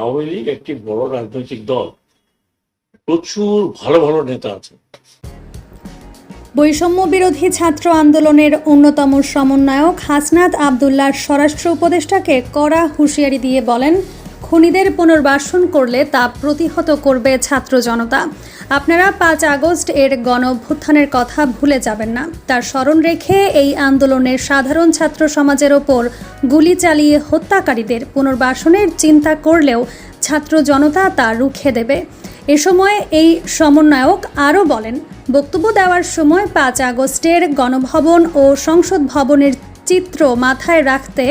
আওয়ামী লীগ একটি বড় রাজনৈতিক দল। প্রচুর ভালো ভালো নেতা আছে। বৈষম্য বিরোধী ছাত্র আন্দোলনের অন্যতম সমন্বয়ক হাসনাত আবদুল্লাহ স্বরাষ্ট্র উপদেষ্টাকে কড়া হুঁশিয়ারি দিয়ে বলেন খুনিদের পুনর্বাসন করলে তা প্রতিহত করবে ছাত্র জনতা। আপনারা পাঁচ আগস্ট এর গণ অভ্যুত্থানের কথা ভুলে যাবেন না। তার স্মরণ রেখে এই আন্দোলনের সাধারণ ছাত্র সমাজের ওপর গুলি চালিয়ে হত্যাকারীদের পুনর্বাসনের চিন্তা করলেও ছাত্র জনতা তা রুখে দেবে। এ সময় এই সমন্বয়ক আরও বলেন, বক্তব্য দেওয়ার সময় পাঁচ আগস্টের গণভবন ও সংসদ ভবনের চিত্র মাথায় রাখতে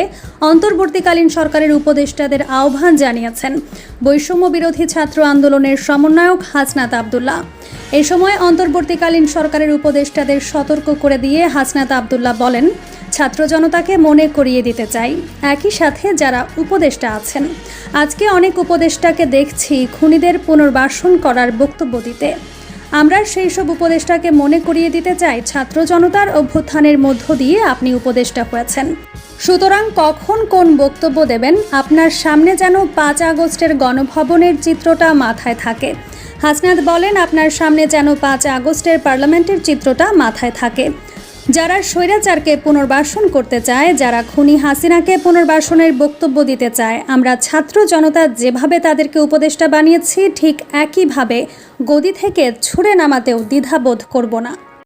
অন্তর্বর্তীকালীন সরকারের উপদেষ্টাদের আহ্বান জানিয়েছেন বৈষম্য বিরোধী ছাত্র আন্দোলনের সমন্বয়ক হাসনাত আবদুল্লাহ। এ সময় অন্তর্বর্তীকালীন সরকারের উপদেষ্টাদের সতর্ক করে দিয়ে হাসনাত আবদুল্লাহ বলেন, ছাত্র জনতাকে মনে করিয়ে দিতে চাই। একই সাথে যারা উপদেষ্টা আছেন। আজকে অনেক উপদেষ্টাকে দেখছি খুনিদের পুনর্বাসন করার বক্তব্য দিতে। আমরা সেই সব উপদেষ্টাকে মনে করিয়ে দিতে চাই ছাত্র জনতার অভ্যুত্থানের মধ্য দিয়ে আপনি উপদেষ্টা হয়েছেন। সুতরাং কখন কোন বক্তব্য দেবেন, আপনার সামনে যেন পাঁচ আগস্টের গণভবনের চিত্রটা মাথায় থাকে। হাসনাত বলেন, আপনার সামনে যেন পাঁচ আগস্টের পার্লামেন্টের চিত্রটা মাথায় থাকে। যারা স্বৈরাচারকে পুনর্বাসন করতে চায়, যারা খুনি হাসিনাকে পুনর্বাসনের বক্তব্য দিতে চায়, আমরা ছাত্র জনতা যেভাবে তাদেরকে উপদেষ্টা বানিয়েছি, ঠিক একইভাবে গদি থেকে ছুড়ে নামাতেও দ্বিধাবোধ করব না।